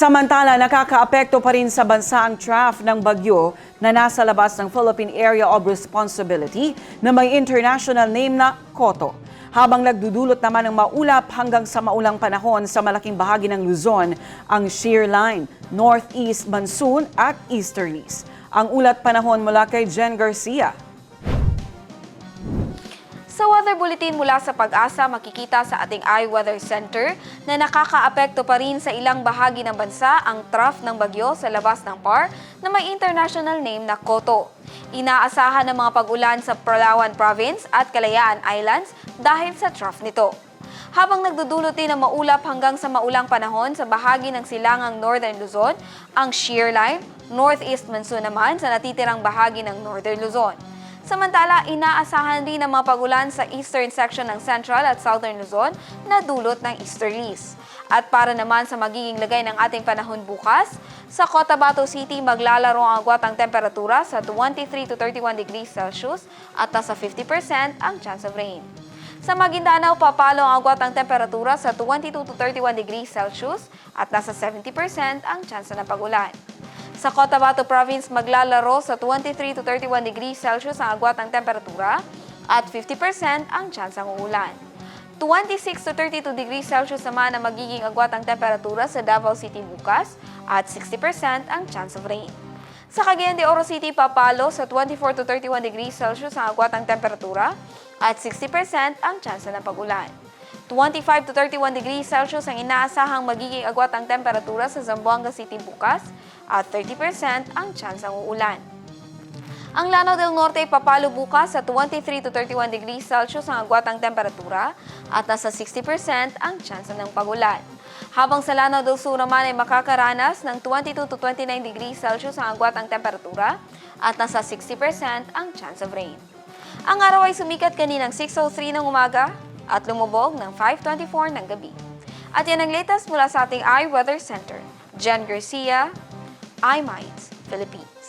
Samantala, nakakaapekto pa rin sa bansa ang trough ng bagyo na nasa labas ng Philippine Area of Responsibility na may international name na Koto. Habang nagdudulot naman ng maulap hanggang sa maulang panahon sa malaking bahagi ng Luzon, ang shear line, northeast monsoon at easterlies. Ang ulat panahon mula kay Jen Garcia. Weather bulletin mula sa pag-asa, makikita sa ating iWeather Center na nakakaapekto pa rin sa ilang bahagi ng bansa ang trough ng bagyo sa labas ng PAR na may international name na Koto. Inaasahan ng mga pag-ulan sa Palawan Province at Kalayaan Islands dahil sa trough nito. Habang nagdudulot ng maulap hanggang sa maulang panahon sa bahagi ng silangang Northern Luzon, ang shear line, northeast monsoon naman sa natitirang bahagi ng Northern Luzon. Samantala, inaasahan rin ang mga pagulan sa eastern section ng Central at Southern Luzon na dulot ng easterlies. At para naman sa magiging lagay ng ating panahon bukas, sa Cotabato City maglalaro ang agwat ang temperatura sa 23 to 31 degrees Celsius at nasa 50% ang chance of rain. Sa Maguindanao, papalo ang agwat ang temperatura sa 22 to 31 degrees Celsius at nasa 70% ang chance ng pagulan. Sa Cotabato Province, maglalaro sa 23 to 31 degrees Celsius ang agwat ng temperatura at 50% ang chance ng uulan. 26 to 32 degrees Celsius naman ang magiging agwat ang temperatura sa Davao City bukas at 60% ang chance of rain. Sa Cagayan de Oro City, papalo sa 24 to 31 degrees Celsius ang agwat ng temperatura at 60% ang chance ng pagulan. 25 to 31 degrees Celsius ang inaasahang magiging agwat ang temperatura sa Zamboanga City bukas at 30% ang chance ng uulan. Ang Lanao del Norte ay papalo bukas sa 23 to 31 degrees Celsius ang agwat ang temperatura at nasa 60% ang chance ng pagulan. Habang sa Lanao del Sur naman ay makakaranas ng 22 to 29 degrees Celsius ang agwat ang temperatura at nasa 60% ang chance of rain. Ang araw ay sumikat kaninang 6.03 ng umaga at lumubog ng 5.24 ng gabi. At yan ang latest mula sa ating iWeather Center. Jen Garcia, iMinds, Philippines.